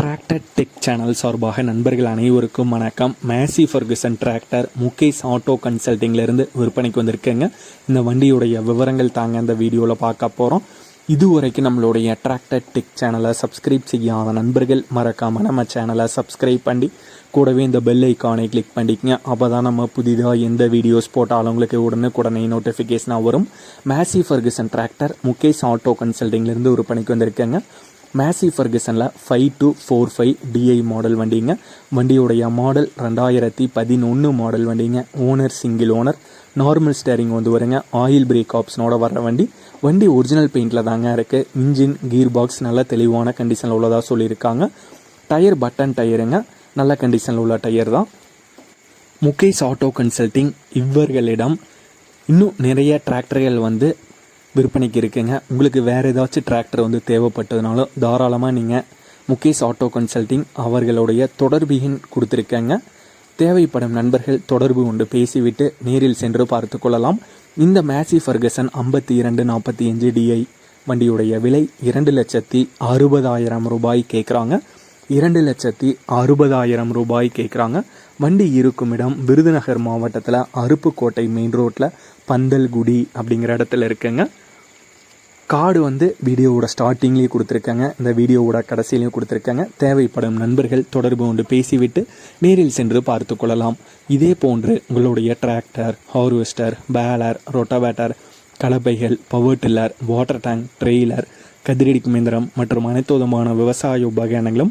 Tractor tech channel சார்பாக நண்பர்கள் அனைவருக்கும் வணக்கம். Massey Ferguson tractor Mukesh auto கன்சல்டிங்லேருந்து விற்பனைக்கு வந்திருக்கேங்க. இந்த வண்டியுடைய விவரங்கள் தாங்க இந்த வீடியோவில் பார்க்க போகிறோம் இதுவரைக்கும் நம்மளுடைய டிராக்டர் டெக் சேனலை சப்ஸ்கிரைப் செய்யாத நண்பர்கள் மறக்காமல் நம்ம சேனலை சப்ஸ்கிரைப் பண்ணி கூடவே இந்த பெல் ஐக்கானை கிளிக் பண்ணிக்கங்க. அப்போ தான் நம்ம புதிதாக எந்த வீடியோஸ் போட்டாலும் உங்களுக்கு உடனுக்குடனே நோட்டிஃபிகேஷனாக வரும். Massey Ferguson tractor Mukesh auto கன்சல்டிங்லேருந்து விற்பனைக்கு வந்திருக்கேங்க. Massey ஃபர்கசனில் five two four five DI model வண்டிங்க. வண்டியுடைய மாடல் ரெண்டாயிரத்தி பதினொன்று மாடல் வண்டிங்க. Owner single owner normal steering வந்து வருங்க. ஆயில் பிரேக் ஆப்ஷனோட வர வண்டி. வண்டி ஒரிஜினல் பெயிண்டில் தாங்க இருக்குது இன்ஜின் கீர் பாக்ஸ் நல்ல தெளிவான கண்டிஷனில் உள்ளதாக சொல்லியிருக்காங்க. டயர் பட்டன் டயருங்க நல்ல கண்டிஷனில் உள்ள டயர் தான். முகேஷ் ஆட்டோ கன்சல்டிங் இவர்களிடம் இன்னும் நிறைய டிராக்டர்கள் வந்து விற்பனைக்கு இருக்குங்க. உங்களுக்கு வேறு ஏதாச்சும் டிராக்டர் வந்து தேவைப்பட்டதுனாலும் தாராளமாக நீங்கள் முகேஷ் ஆட்டோ கன்சல்டிங் அவர்களுடைய தொடர்பு எண் கொடுத்துருக்கேங்க. தேவைப்படும் நண்பர்கள் தொடர்பு கொண்டு பேசிவிட்டு நேரில் சென்று பார்த்து கொள்ளலாம். இந்த மேசி ஃபர்கசன் ஐம்பத்தி இரண்டு நாற்பத்தி அஞ்சு டிஐ வண்டியுடைய விலை இரண்டு லட்சத்தி அறுபதாயிரம் ரூபாய் கேட்குறாங்க இரண்டு லட்சத்தி அறுபதாயிரம் ரூபாய் கேட்குறாங்க. வண்டி இருக்கும் இடம் விருதுநகர் மாவட்டத்தில் அருப்புக்கோட்டை மெயின் ரோட்டில் பந்தல்குடி அப்படிங்கிற இடத்துல இருக்குங்க. கார்டு வந்து வீடியோவோட ஸ்டார்டிங்லேயும் கொடுத்துருக்காங்க. இந்த வீடியோவோட கடைசியிலையும் கொடுத்துருக்காங்க. தேவைப்படும் நண்பர்கள் தொடர்பு கொண்டு பேசிவிட்டு நேரில் சென்று பார்த்து கொள்ளலாம். இதே போன்று உங்களுடைய tractor harvester baler rotavator கலப்பைகள் power tiller water tank trailer கதிரடிக்கும் இயந்திரம் மற்றும் அனைத்து விதமான விவசாய உபகரணங்களும்